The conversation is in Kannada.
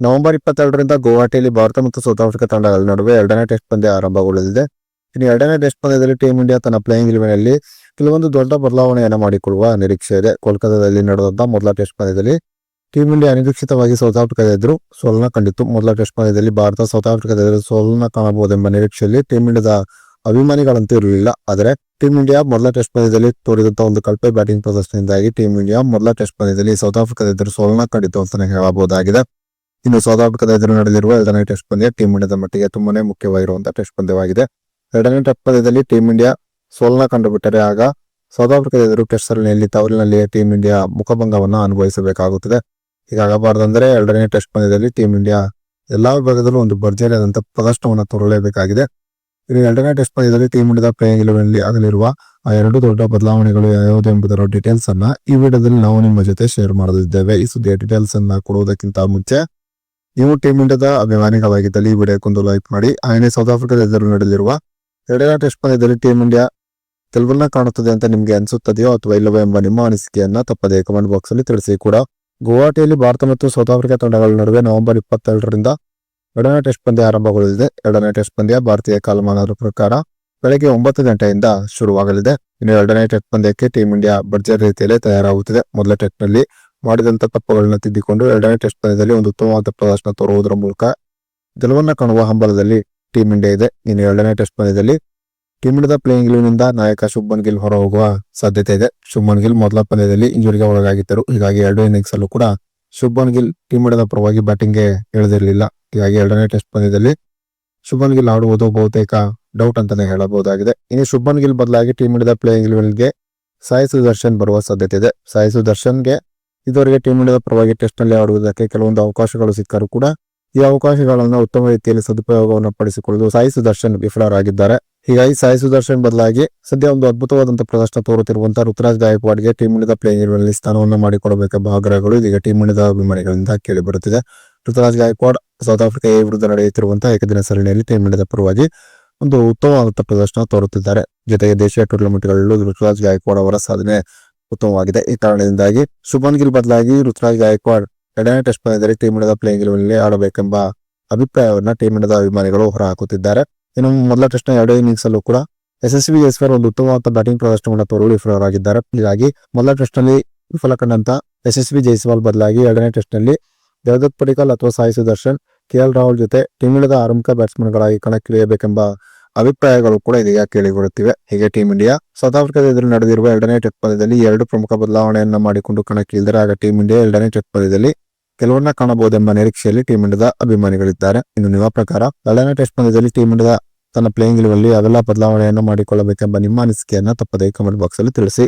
ನವೆಂಬರ್ ಇಪ್ಪತ್ತೆರಡರಿಂದ ಗುವಾಹಟಿಯಲ್ಲಿ ಭಾರತ ಮತ್ತು ಸೌತ್ ಆಫ್ರಿಕಾ ತಂಡಗಳ ನಡುವೆ ಎರಡನೇ ಟೆಸ್ಟ್ ಪಂದ್ಯ ಆರಂಭಗೊಳ್ಳಲಿದೆ. ಇನ್ನು ಎರಡನೇ ಟೆಸ್ಟ್ ಪಂದ್ಯದಲ್ಲಿ ಟೀಂ ಇಂಡಿಯಾ ತನ್ನ ಪ್ಲೇಯಿಂಗ್ ಇಲೆವೆನ್ ಅಲ್ಲಿ ಕೆಲವೊಂದು ದೊಡ್ಡ ಬದಲಾವಣೆಯನ್ನು ಮಾಡಿಕೊಳ್ಳುವ ನಿರೀಕ್ಷೆ ಇದೆ. ಕೋಲ್ಕತ್ತಾದಲ್ಲಿ ನಡೆದಂತಹ ಮೊದಲ ಟೆಸ್ಟ್ ಪಂದ್ಯದಲ್ಲಿ ಟೀಂ ಇಂಡಿಯಾ ಅನಿರೀಕ್ಷಿತವಾಗಿ ಸೌತ್ ಆಫ್ರಿಕಾದ ಎದುರು ಸೋಲನ್ನ ಕಂಡಿತ್ತು. ಮೊದಲ ಟೆಸ್ಟ್ ಪಂದ್ಯದಲ್ಲಿ ಭಾರತ ಸೌತ್ ಆಫ್ರಿಕಾದ ಎದುರು ಸೋಲನ್ನ ಕಾಣಬಹುದೆಂಬ ನಿರೀಕ್ಷೆಯಲ್ಲಿ ಟೀಂ ಇಂಡಿಯಾದ ಅಭಿಮಾನಿಗಳಂತೂ ಇರಲಿಲ್ಲ. ಆದರೆ ಟೀಂ ಇಂಡಿಯಾ ಮೊದಲ ಟೆಸ್ಟ್ ಪಂದ್ಯದಲ್ಲಿ ತೋರಿದಂತಹ ಒಂದು ಕಳಪೆ ಬ್ಯಾಟಿಂಗ್ ಪ್ರದರ್ಶನದಿಂದಾಗಿ ಟೀಂ ಇಂಡಿಯಾ ಮೊದಲ ಟೆಸ್ಟ್ ಪಂದ್ಯದಲ್ಲಿ ಸೌತ್ ಆಫ್ರಿಕಾದ ಎದುರು ಸೋಲನ್ನ ಕಂಡಿತು ಅಂತಾನೆ ಹೇಳಬಹುದಾಗಿದೆ. ಇನ್ನು ಸೌತ್ ಆಫ್ರಿಕಾದ ಎದುರು ನಡೆದಿರುವ ಎರಡನೇ ಟೆಸ್ಟ್ ಪಂದ್ಯ ಟೀಂ ಇಂಡಿಯಾದ ಮಟ್ಟಿಗೆ ತುಂಬಾನೇ ಮುಖ್ಯವಾಗಿರುವಂತಹ ಟೆಸ್ಟ್ ಪಂದ್ಯವಾಗಿದೆ. ಎರಡನೇ ಟೆಸ್ಟ್ ಪಂದ್ಯದಲ್ಲಿ ಟೀಂ ಇಂಡಿಯಾ ಸೋಲನ್ನ ಕಂಡುಬಿಟ್ಟರೆ ಆಗ ಸೌತ್ ಆಫ್ರಿಕಾದ ಎದುರು ಟೆಸ್ಟ್ ಸರಣಿಯಲ್ಲಿ ತವರಿನಲ್ಲಿ ಟೀಂ ಇಂಡಿಯಾ ಮುಖಭಂಗವನ್ನು ಅನುಭವಿಸಬೇಕಾಗುತ್ತದೆ. ಹೀಗಾಗಬಾರದಂದ್ರೆ ಎರಡನೇ ಟೆಸ್ಟ್ ಪಂದ್ಯದಲ್ಲಿ ಟೀಂ ಇಂಡಿಯಾ ಎಲ್ಲಾ ವಿಭಾಗದಲ್ಲೂ ಒಂದು ಭರ್ಜರಿಯಾದಂತಹ ಪ್ರದರ್ಶನವನ್ನು ತೋರಲೇಬೇಕಾಗಿದೆ. ಇನ್ನು ಎರಡನೇ ಟೆಸ್ಟ್ ಪಂದ್ಯದಲ್ಲಿ ಟೀಂ ಇಂಡಿಯಾದ ಪ್ಲೇಯಿಂಗ್ ಇಲೆವೆನ್ಲ್ಲಿ ಆಗಲಿರುವ ಆ ಎರಡು ದೊಡ್ಡ ಬದಲಾವಣೆಗಳು ಯಾವುದು ಎಂಬುದರ ಡೀಟೇಲ್ಸ್ ಅನ್ನ ಈ ವಿಡಿಯೋದಲ್ಲಿ ನಾವು ನಿಮ್ಮ ಜೊತೆ ಶೇರ್ ಮಾಡಲಿದ್ದೇವೆ ಈ ಸುದ್ದಿಯ ಡೀಟೇಲ್ಸ್ ಅನ್ನ ಕೊಡುವುದಕ್ಕಿಂತ ಮುಂಚೆ ನೀವು ಟೀಮ್ ಇಂಡಿಯಾದ ಅಭಿಮಾನಿಗಳಾಗಿದ್ದಲ್ಲಿ ಈ ವಿಡಿಯೋಕ್ಕೊಂದು ಲೈಕ್ ಮಾಡಿ ಆಯ್ನೆ ಸೌತ್ ಆಫ್ರಿಕಾದ ಎದುರು ನಡೆದಿರುವ ಎರಡನೇ ಟೆಸ್ಟ್ ಪಂದ್ಯದಲ್ಲಿ ಟೀಮ್ ಇಂಡಿಯಾ ಗೆಲುವನ್ನ ಕಾಣುತ್ತದೆ ಅಂತ ನಿಮಗೆ ಅನಿಸುತ್ತದೆಯೋ ಅಥವಾ ಇಲ್ಲವೋ ಎಂಬ ನಿಮ್ಮ ಅನಿಸಿಕೆಯನ್ನ ತಪ್ಪದೆ ಕಮೆಂಟ್ ಬಾಕ್ಸ್ ಅಲ್ಲಿ ತಿಳಿಸಿ ಕೂಡ. ಗುವಾಹಟಿಯಲ್ಲಿ ಭಾರತ ಮತ್ತು ಸೌತ್ ಆಫ್ರಿಕಾ ತಂಡಗಳ ನಡುವೆ ನವೆಂಬರ್ ಇಪ್ಪತ್ತೆರಡರಿಂದ ಎರಡನೇ ಟೆಸ್ಟ್ ಪಂದ್ಯ ಆರಂಭಗೊಳ್ಳಲಿದೆ. ಎರಡನೇ ಟೆಸ್ಟ್ ಪಂದ್ಯ ಭಾರತೀಯ ಕಾಲಮಾನದ ಪ್ರಕಾರ ಬೆಳಗ್ಗೆ ಒಂಬತ್ತು ಗಂಟೆಯಿಂದ ಶುರುವಾಗಲಿದೆ. ಇನ್ನು ಎರಡನೇ ಟೆಸ್ಟ್ ಪಂದ್ಯಕ್ಕೆ ಟೀಂ ಇಂಡಿಯಾ ಭರ್ಜರಿ ರೀತಿಯಲ್ಲಿ ತಯಾರಾಗುತ್ತಿದೆ. ಮೊದಲ ಟೆಸ್ಟ್ ಮಾಡಿದಂತ ತಪ್ಪುಗಳನ್ನ ತಿದ್ದಿಕೊಂಡು ಎರಡನೇ ಟೆಸ್ಟ್ ಪಂದ್ಯದಲ್ಲಿ ಒಂದು ಉತ್ತಮವಾದ ಪ್ರದರ್ಶನ ತೋರುವುದರ ಮೂಲಕ ಗೆಲುವನ್ನ ಕಾಣುವ ಹಂಬಲದಲ್ಲಿ ಟೀಂ ಇಂಡಿಯಾ ಇದೆ. ಇನ್ನು ಎರಡನೇ ಟೆಸ್ಟ್ ಪಂದ್ಯದಲ್ಲಿ ಟೀಮ್ ಇಂಡಿಯಾದ ಪ್ಲೇಯಿಂಗ್ ಇಲೆವೆನ್ನಿಂದ ನಾಯಕ ಶುಭ್ಮನ್ ಗಿಲ್ ಹೊರ ಹೋಗುವ ಸಾಧ್ಯತೆ ಇದೆ. ಶುಭ್ಮನ್ ಗಿಲ್ ಮೊದಲ ಪಂದ್ಯದಲ್ಲಿ ಇಂಜುರಿಗೆ ಒಳಗಾಗಿದ್ದರು. ಹೀಗಾಗಿ ಎರಡು ಇನ್ನಿಂಗ್ಸ್ ಅಲ್ಲೂ ಕೂಡ ಶುಭ್ಮನ್ ಗಿಲ್ ಟೀಮ್ ಇಂಡಿಯಾದ ಪರವಾಗಿ ಬ್ಯಾಟಿಂಗ್ಗೆ ಇಳಿದಿರಲಿಲ್ಲ ಹೀಗಾಗಿ ಎರಡನೇ ಟೆಸ್ಟ್ ಪಂದ್ಯದಲ್ಲಿ ಶುಭನ್ ಗಿಲ್ ಆಡುವುದು ಬಹುತೇಕ ಡೌಟ್ ಅಂತಾನೆ ಹೇಳಬಹುದಾಗಿದೆ. ಇನ್ನು ಶುಭನ್ ಗಿಲ್ ಬದಲಾಗಿ ಟೀಮ್ ಇಂಡಿಯಾದ ಪ್ಲೇಯಿಂಗ್ ಇಲೆವೆನ್ಗೆ ಸಾಯಿ ಸುದರ್ಶನ್ ಬರುವ ಸಾಧ್ಯತೆ ಇದೆ. ಸಾಯಿ ಸುದರ್ಶನ್ಗೆ ಇದುವರೆಗೆ ಟೀಂ ಇಂಡಿಯಾದ ಪರವಾಗಿ ಟೆಸ್ಟ್ನಲ್ಲಿ ಆಡುವುದಕ್ಕೆ ಕೆಲವೊಂದು ಅವಕಾಶಗಳು ಸಿಕ್ಕರೂ ಕೂಡ ಈ ಅವಕಾಶಗಳನ್ನು ಉತ್ತಮ ರೀತಿಯಲ್ಲಿ ಸದುಪಯೋಗವನ್ನು ಪಡಿಸಿಕೊಳ್ಳಲು ಸಾಯಿ ಸುದರ್ಶನ್ ವಿಫಲರಾಗಿದ್ದಾರೆ. ಹೀಗಾಗಿ ಸಾಯಿ ಸುದರ್ಶನ್ ಬದಲಾಗಿ ಸದ್ಯ ಒಂದು ಅದ್ಭುತವಾದಂತಹ ಪ್ರದರ್ಶನ ತೋರುತ್ತಿರುವಂತಹ ಋತುರಾಜ್ ಗಾಯಕ್ವಾಡ್ಗೆ ಟೀಮ್ ಇಂಡಿಯಾದ ಪ್ಲೇಯಿಂಗ್ ಇಲೆವೆನ್ ಸ್ಥಾನವನ್ನು ಮಾಡಿಕೊಡಬೇಕೆಂಬ ಆಗ್ರಹಗಳು ಇದೀಗ ಟೀಮ್ ಇಂಡಿಯಾದ ಅಭಿಮಾನಿಗಳಿಂದ ಕೇಳಿ ಬರುತ್ತಿದೆ. ಋತುರಾಜ್ ಗಾಯಕ್ವಾಡ್ ಸೌತ್ ಆಫ್ರಿಕಾ ವಿರುದ್ಧ ನಡೆಯುತ್ತಿರುವಂತಹ ಏಕದಿನ ಸರಣಿಯಲ್ಲಿ ಟೀಮ್ ಇಂಡಿಯಾದ ಪರವಾಗಿ ಒಂದು ಉತ್ತಮವಾದಂತಹ ಪ್ರದರ್ಶನ ತೋರುತ್ತಿದ್ದಾರೆ. ಜೊತೆಗೆ ದೇಶೀಯ ಟೂರ್ನಮೆಂಟ್ಗಳಲ್ಲೂ ಋತುರಾಜ್ ಗಾಯಕ್ವಾಡ್ ಅವರ ಸಾಧನೆ ಉತ್ತಮವಾಗಿದೆ. ಈ ಕಾರಣದಿಂದಾಗಿ ಸುಭನ್ ಗಿಲ್ ಬದಲಾಗಿ ಋತುರಾಜ್ ಗಾಯಕ್ವಾಡ್ ಎರಡನೇ ಟೆಸ್ಟ್ ಪಂದ್ಯದಲ್ಲಿ ಟೀಮ್ ಇಂಡಿಯಾದ ಪ್ಲೇಯಿಂಗ್ ಇಲೆವೆನ್ ಆಡಬೇಕೆಂಬ ಅಭಿಪ್ರಾಯವನ್ನ ಟೀಮ್ ಇಂಡಿಯಾದ ಅಭಿಮಾನಿಗಳು ಹೊರಹಾಕುತ್ತಿದ್ದಾರೆ. ಇನ್ನು ಮೊದಲ ಟೆಸ್ಟ್ನ ಎರಡು ಇನ್ನಿಂಗ್ಸ್ ಅಲ್ಲೂ ಕೂಡ ಯಶಸ್ವಿ ಯಶ್ವರ್ ಒಂದು ಉತ್ತಮವಾದ ಬ್ಯಾಟಿಂಗ್ ಪ್ರದರ್ಶನವನ್ನು ತೋರಲು ವಿಫಲರಾಗಿದ್ದಾರೆ ಹೀಗಾಗಿ ಮೊದಲ ಟೆಸ್ಟ್ನಲ್ಲಿ ವಿಫಲ ಕಂಡಂತ ಯಶಸ್ವಿ ಜೈಸ್ವಾಲ್ ಬದಲಾಗಿ ಎರಡನೇ ಟೆಸ್ಟ್ನಲ್ಲಿ ದೇವದತ್ ಪಡಿಕಲ್ ಅಥವಾ ಸಾಯಿ ಸುದರ್ಶನ್, ಕೆ ಎಲ್ ರಾಹುಲ್ ಜೊತೆ ಟೀಮ್ ಇಂಡಿಯಾದ ಆರಂಭಿಕ ಬ್ಯಾಟ್ಸ್ಮನ್ಗಳಾಗಿ ಕಣಕ್ಕಿಳಿಯಬೇಕೆಂಬ ಅಭಿಪ್ರಾಯಗಳು ಕೂಡ ಇದೀಗ ಕೇಳಿಬರುತ್ತಿವೆ. ಹೀಗೆ ಟೀಂ ಇಂಡಿಯಾ ಸೌತ್ ಆಫ್ರಿಕಾದ ಎದುರು ನಡೆದಿರುವ ಎರಡನೇ ಟೆಸ್ಟ್ ಪಂದ್ಯದಲ್ಲಿ ಎರಡು ಪ್ರಮುಖ ಬದಲಾವಣೆಯನ್ನ ಮಾಡಿಕೊಂಡು ಕಣಕ್ಕಿಳಿದರೆ ಆಗ ಟೀಂ ಇಂಡಿಯಾ ಎರಡನೇ ಟೆಸ್ಟ್ ಪಂದ್ಯದಲ್ಲಿ ಗೆಲುವನ್ನ ಕಾಣಬಹುದೆಂಬ ನಿರೀಕ್ಷೆಯಲ್ಲಿ ಟೀಂ ಇಂಡಿಯಾದ ಅಭಿಮಾನಿಗಳಿದ್ದಾರೆ. ಇನ್ನು ನಿಮ್ಮ ಪ್ರಕಾರ ಎರಡನೇ ಟೆಸ್ಟ್ ಪಂದ್ಯದಲ್ಲಿ ಟೀಂ ಇಂಡಿಯಾ ತನ್ನ ಪ್ಲೇಯಿಂಗ್ ಇಲೆವೆನ್ ಅವೆಲ್ಲ ಬದಲಾವಣೆಯನ್ನು ಮಾಡಿಕೊಳ್ಳಬೇಕೆಂಬ ನಿಮ್ಮ ಅನಿಸಿಕೆಯನ್ನ ತಪ್ಪದೇ ಕಮೆಂಟ್ ಬಾಕ್ಸ್ ಅಲ್ಲಿ ತಿಳಿಸಿ.